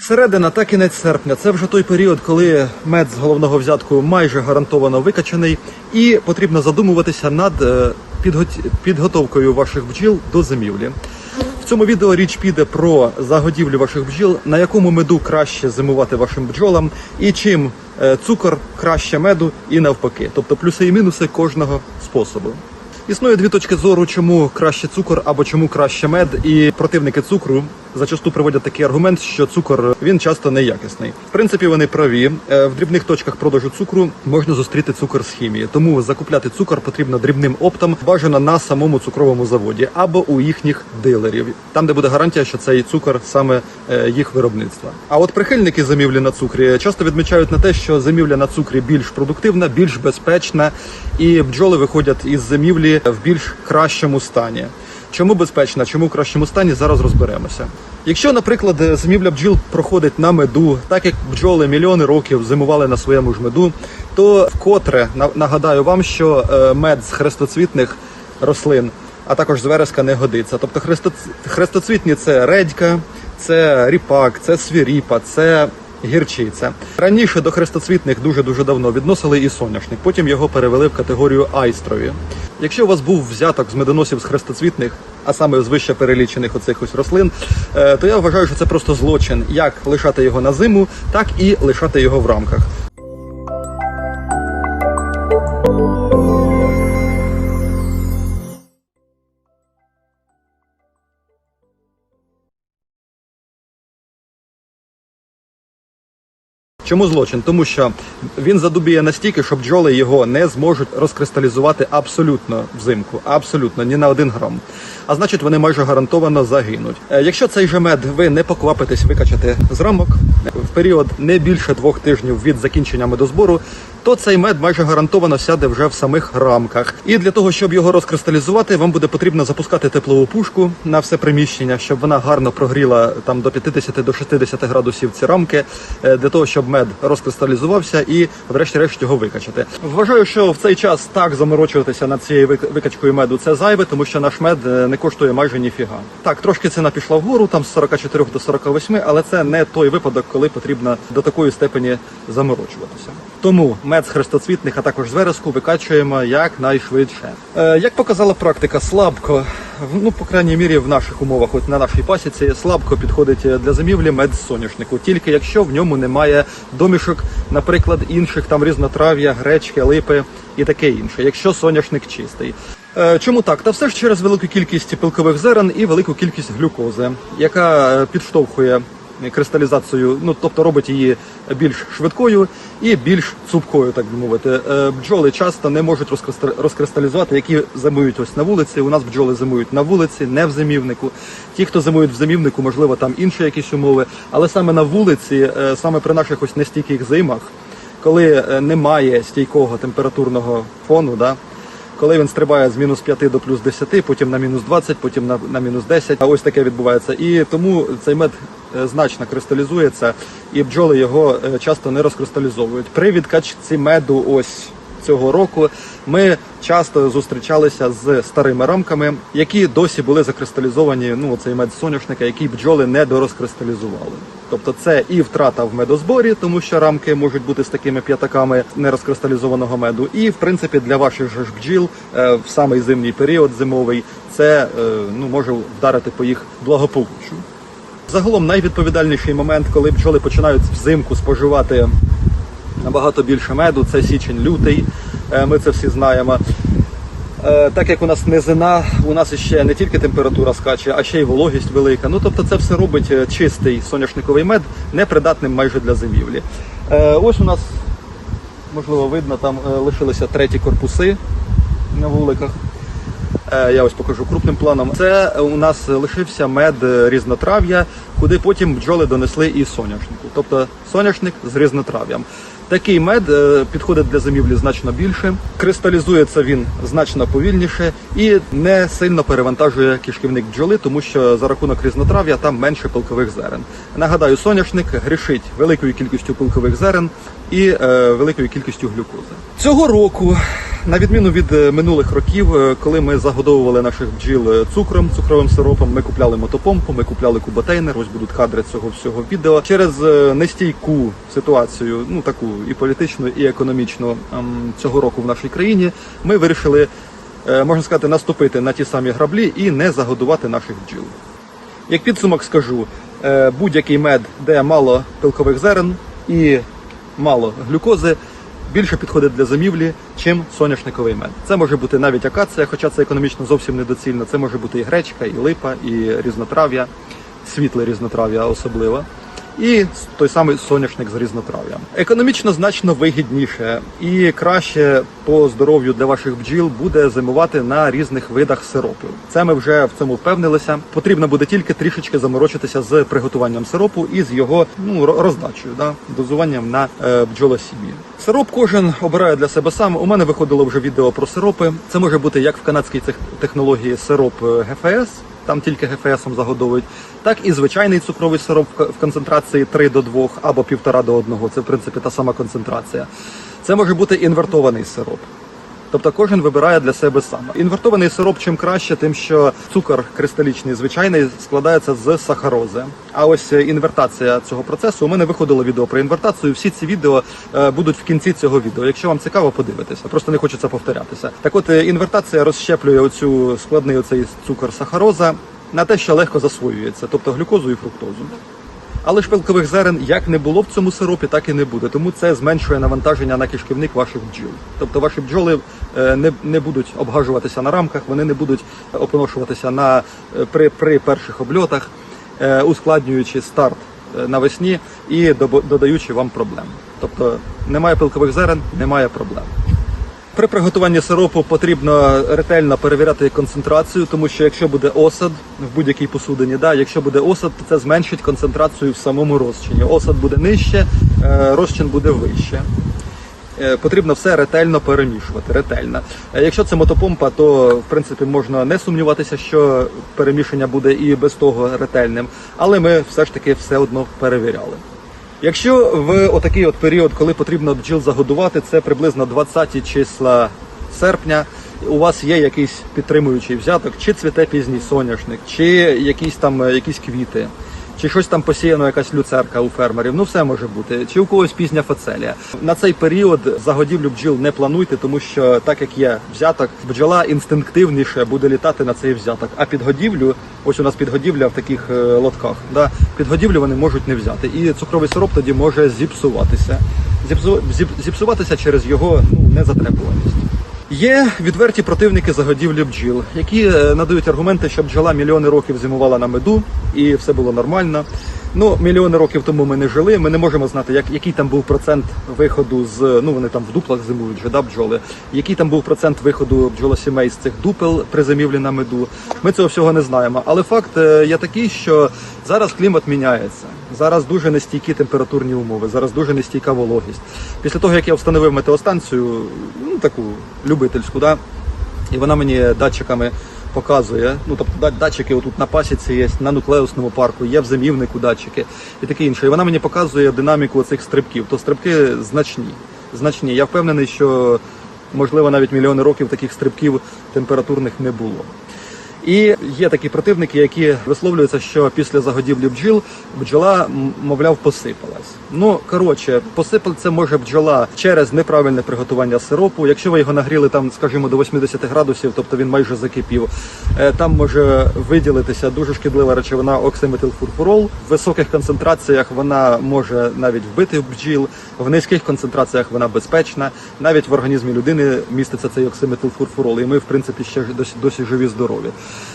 Середина та кінець серпня це вже той період, коли мед з головного взятку майже гарантовано викачаний, і потрібно задумуватися над е, підготовкою ваших бджіл до зимівлі. В цьому відео річ піде про загодівлю ваших бджіл, на якому меду краще зимувати вашим бджолам, і чим е, цукор краще меду, і навпаки, тобто плюси і мінуси кожного способу. Існує дві точки зору, чому краще цукор або чому краще мед, і противники цукру зачасту приводять такий аргумент, що цукор він часто неякісний. В принципі, вони праві. Е, В дрібних точках продажу цукру можна зустріти цукор з хімії, тому закупляти цукор потрібно дрібним оптом, бажано на самому цукровому заводі або у їхніх дилерів, там, де буде гарантія, що цей цукор саме е, їх виробництва. А от прихильники зимівлі на цукрі часто відмічають на те, що зимівля на цукрі більш продуктивна, більш безпечна, і бджоли виходять із зимівлі в більш кращому стані. Чому безпечна, чому в кращому стані, зараз розберемося. Якщо, наприклад, зимівля бджіл проходить на меду, так як бджоли мільйони років зимували на своєму ж меду, то вкотре на- нагадаю вам, що е, мед з хрестоцвітних рослин, а також з вереска не годиться. Тобто хрестоц- хрестоцвітні це редька, це ріпак, це свіріпа, це гірчиця. Раніше до хрестоцвітних дуже дуже давно відносили і соняшник, потім його перевели в категорію айстрові. Якщо у вас був взяток з медоносів з хрестоцвітних, а саме з вище перелічених оцих ось рослин, е, то я вважаю, що це просто злочин, як лишати його на зиму, так і лишати його в рамках. Чому злочин? Тому що він задубіє настільки, що бджоли його не зможуть розкристалізувати абсолютно взимку, абсолютно ні на один грам. А значить, вони майже гарантовано загинуть. Е, Якщо цей же мед ви не поквапитесь викачати з рамок в період не більше двох тижнів від закінчення медозбору, то цей мед майже гарантовано сяде вже в самих рамках. І для того, щоб його розкристалізувати, вам буде потрібно запускати теплову пушку на все приміщення, щоб вона гарно прогріла там до 50 до 60 градусів ці рамки, е, для того, щоб мед розкристалізувався і, врешті-решт, його викачати. Вважаю, що в цей час так заморочуватися над цією викачкою меду це зайве, тому що наш мед е, не коштує майже ніфіга. Так, трошки ціна пішла вгору, там з 44 до 48, але це не той випадок, коли потрібно до такої степені заморочуватися. Тому мед з хрестоцвітних, а також з вереску викачуємо якнайшвидше. Е, як показала практика, слабко, ну по крайній мірі в наших умовах, от на нашій пасіці, слабко підходить е, для зимівлі мед з соняшнику, тільки якщо в ньому немає домішок, наприклад, інших там різнотрав'я, гречки, липи і таке інше, якщо соняшник чистий. Е, Чому так? Та все ж через велику кількість пилкових зерен і велику кількість глюкози, яка е, підштовхує кристалізацію, ну тобто робить її більш швидкою і більш цупкою, так би мовити. Е, Бджоли часто не можуть розкриста- розкристалізувати, які зимують ось на вулиці. У нас бджоли зимують на вулиці, не в зимівнику. Ті, хто зимують в зимівнику, можливо, там інші якісь умови, але саме на вулиці, е, саме при наших ось нестійких зимах, коли е, немає стійкого температурного фону, да, коли він стрибає з мінус 5 до плюс 10, потім на мінус 20, потім на, на мінус 10. А ось таке відбувається. І тому цей мед е, значно кристалізується, і бджоли його е, часто не розкристалізовують. При відкачці меду ось цього року ми часто зустрічалися з старими рамками, які досі були закристалізовані. Ну, цей мед соняшника, який бджоли не дорозкристалізували. Тобто це і втрата в медозборі, тому що рамки можуть бути з такими п'ятаками нерозкристалізованого меду. І в принципі для ваших ж бджіл е, в самий зимній період зимовий це е, ну може вдарити по їх благополуччю. Загалом найвідповідальніший момент, коли бджоли починають взимку споживати набагато більше меду, це січень-лютий. Е, Ми це всі знаємо. Е, Так як у нас низина, у нас ще не тільки температура скаче, а ще й вологість велика. Ну тобто це все робить е, чистий соняшниковий мед непридатним майже для зимівлі. Ось у нас, можливо, видно, там лишилися треті корпуси на вуликах. Я ось покажу крупним планом. Це у нас лишився мед різнотрав'я, куди потім бджоли донесли і соняшнику. Тобто соняшник з різнотрав'ям. Такий мед е, підходить для зимівлі значно більше, кристалізується він значно повільніше і не сильно перевантажує кишківник бджоли, тому що за рахунок різнотрав'я там менше пилкових зерен. Нагадаю, соняшник грішить великою кількістю пилкових зерен і е, великою кількістю глюкози. Цього року на відміну від е, минулих років, е, коли ми загодовували наших бджіл цукром, цукровим сиропом, ми купляли мотопомпу, ми купляли куботейнер. Ось будуть кадри цього всього відео. Через е, нестійку ситуацію, ну таку і політичну, і економічну ем, цього року в нашій країні, ми вирішили, е, можна сказати, наступити на ті самі граблі і не загодувати наших бджіл. Як підсумок скажу, е, будь-який мед, де мало пилкових зерен і мало глюкози, більше підходить для зимівлі, чим соняшниковий мед. Це може бути навіть акація, хоча це економічно зовсім недоцільно. Це може бути і гречка, і липа, і різнотрав'я, світле різнотрав'я особливо. І той самий соняшник з різнотрав'ям. Економічно значно вигідніше і краще по здоров'ю для ваших бджіл буде зимувати на різних видах сиропів. Це ми вже в цьому впевнилися. Потрібно буде тільки трішечки заморочитися з приготуванням сиропу і з його ну ро- роздачею, да, дозуванням на е, бджолосім'ї. Сироп кожен обирає для себе сам. У мене виходило вже відео про сиропи. Це може бути як в канадській технології сироп е, ГФС, там тільки ГФСом загодовують, так і звичайний цукровий сироп в концентрації 3 до 2 або 1,5 до 1. Це в принципі та сама концентрація. Це може бути інвертований сироп. Тобто кожен вибирає для себе сам. Інвертований сироп чим краще, тим що цукор кристалічний звичайний складається з сахарози. А ось інвертація цього процесу. У мене виходило відео про інвертацію. Всі ці відео е, будуть в кінці цього відео. Якщо вам цікаво, подивитися. Просто не хочеться повторятися. Так от е, інвертація розщеплює оцю складний оцей цукор сахароза на те, що легко засвоюється, тобто глюкозу і фруктозу. Але ж пилкових зерен як не було в цьому сиропі, так і не буде. Тому це зменшує навантаження на кишківник ваших бджіл. Тобто ваші бджоли е, не, не будуть обгажуватися на рамках, вони не будуть опоношуватися на, е, при, при перших обльотах, е, ускладнюючи старт навесні і додаючи вам проблем. Тобто немає пилкових зерен, немає проблем. При приготуванні сиропу потрібно ретельно перевіряти концентрацію, тому що якщо буде осад в будь-якій посудині, да, якщо буде осад, то це зменшить концентрацію в самому розчині. Осад буде нижче, е, розчин буде вище. Е, Потрібно все ретельно перемішувати. Ретельно. Е, Якщо це мотопомпа, то в принципі можна не сумніватися, що перемішання буде і без того ретельним, але ми все ж таки все одно перевіряли. Якщо в отакий от період, коли потрібно бджіл загодувати, це приблизно 20 числа серпня. У вас є якийсь підтримуючий взяток, чи цвіте пізній соняшник, чи якісь там е, якісь квіти, чи щось там посіяно, якась люцерка у фермерів. Ну все може бути, чи у когось пізня фацелія. На цей період загодівлю бджіл не плануйте, тому що так як є взяток, бджола інстинктивніше буде літати на цей взяток. А підгодівлю, ось у нас підгодівля в таких е, лотках. Да, підгодівлю вони можуть не взяти. І цукровий сироп тоді може зіпсуватися. Зіпсу, зіпсуватися через його ну, незатребуваність. Є відверті противники загодівлі бджіл, які е, надають аргументи, що бджола мільйони років зимувала на меду і все було нормально. Ну, мільйони років тому ми не жили. Ми не можемо знати, як, який там був процент виходу з ну вони там в дуплах зимують вже, да, бджоли. Який там був процент виходу бджолосімей з цих дупел при зимівлі на меду. Ми цього всього не знаємо. Але факт е, є такий, що зараз клімат міняється. Зараз дуже нестійкі температурні умови, зараз дуже нестійка вологість. Після того, як я встановив метеостанцію, ну таку любительську, да, і вона мені датчиками показує. Ну тобто да- датчики отут на пасіці є, на нуклеусному парку, є в зимівнику датчики і таке інше. І вона мені показує динаміку цих стрибків. То стрибки значні. Значні. Я впевнений, що можливо навіть мільйони років таких стрибків температурних не було. І є такі противники, які висловлюються, що після загодівлі бджіл бджола, мовляв, посипалась. Ну коротше, посипаться може бджола через неправильне приготування сиропу. Якщо ви його нагріли там, скажімо, до 80 градусів, тобто він майже закипів, е, там може виділитися дуже шкідлива речовина оксиметилфурфурол. В високих концентраціях вона може навіть вбити бджіл, в низьких концентраціях вона безпечна. Навіть в організмі людини міститься цей оксиметилфурфурол, і ми, в принципі, ще досі, досі живі здорові.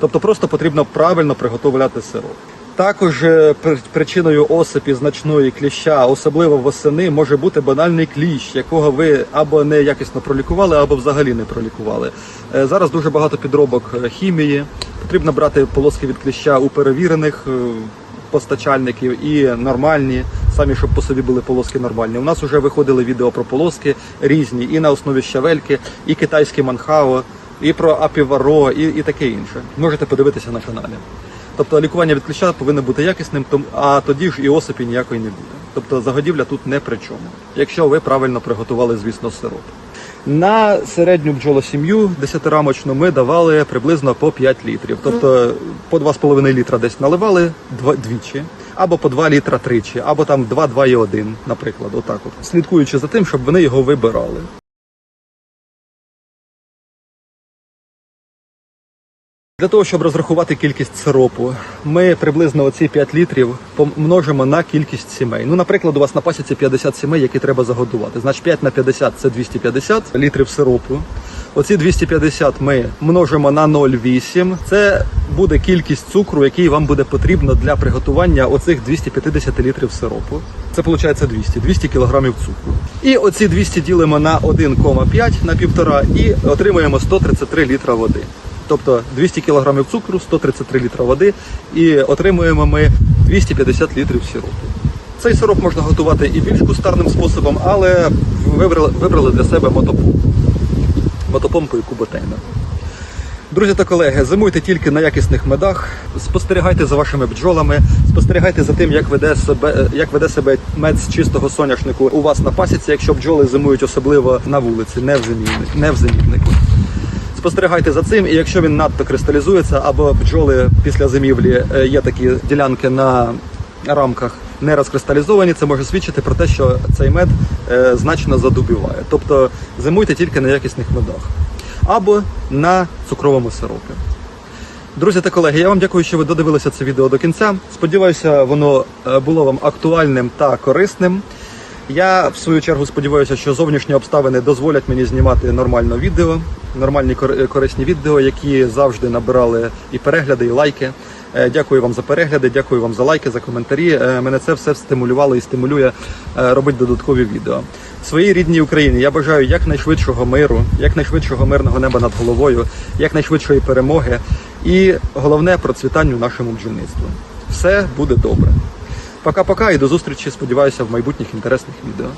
Тобто просто потрібно правильно приготовляти сироп. Також е, причиною осипі значної кліща, особливо восени, може бути банальний кліщ, якого ви або не якісно пролікували, або взагалі не пролікували. Е, Зараз дуже багато підробок е, хімії. Потрібно брати полоски від кліща у перевірених постачальників і нормальні, самі щоб по собі були полоски нормальні. У нас вже виходили відео про полоски різні, і на основі щавельки, і китайські манхао, і про апіваро, і, і таке інше. Можете подивитися на каналі. Тобто лікування від кліща повинно бути якісним, а тоді ж і осипі ніякої не буде. Тобто загодівля тут не при чому, якщо ви правильно приготували, звісно, сироп. На середню бджолосім'ю десятирамочну ми давали приблизно по 5 літрів. Тобто по 2,5 літра десь наливали двічі, або по 2 літра тричі, або там 2, 2 і 1, наприклад, отак от. Слідкуючи за тим, щоб вони його вибирали. Для того, щоб розрахувати кількість сиропу, ми приблизно оці 5 літрів помножимо на кількість сімей. Ну, наприклад, у вас на пасіці 50 сімей, які треба загодувати. Значить, 5 на 50 це 250 літрів сиропу. Оці 250 ми множимо на 0,8. Це буде кількість цукру, який вам буде потрібно для приготування оцих 250 літрів сиропу. Це виходить 200, 200 кілограмів цукру. І оці 200 ділимо на 1,5 на півтора і отримуємо 133 літра води. Тобто 200 кг цукру, 133 літра води і отримуємо ми 250 літрів сиропу. Цей сироп можна готувати і більш кустарним способом, але вибрали, вибрали для себе мотопомпу. Мотопомпу і куботейна. Друзі та колеги, зимуйте тільки на якісних медах, спостерігайте за вашими бджолами, спостерігайте за тим, як веде себе, як веде себе мед з чистого соняшнику у вас на пасіці, якщо бджоли зимують особливо на вулиці, не в зимівнику. Спостерігайте за цим, і якщо він надто кристалізується, або бджоли після зимівлі е, є такі ділянки на рамках не розкристалізовані, це може свідчити про те, що цей мед е, значно задубіває. Тобто зимуйте тільки на якісних медах або на цукровому сиропі. Друзі та колеги, я вам дякую, що ви додивилися це відео до кінця. Сподіваюся, воно е, було вам актуальним та корисним. Я в свою чергу сподіваюся, що зовнішні обставини дозволять мені знімати нормальне відео, нормальні корисні відео, які завжди набирали і перегляди, і лайки. Е, Дякую вам за перегляди, дякую вам за лайки, за коментарі. Е, Мене це все стимулювало і стимулює е, робити додаткові відео. Своїй рідній Україні я бажаю якнайшвидшого миру, якнайшвидшого мирного неба над головою, якнайшвидшої перемоги і головне процвітанню нашому бджільництву. Все буде добре. Пока-пока і до зустрічі. Сподіваюся, в майбутніх інтересних відео.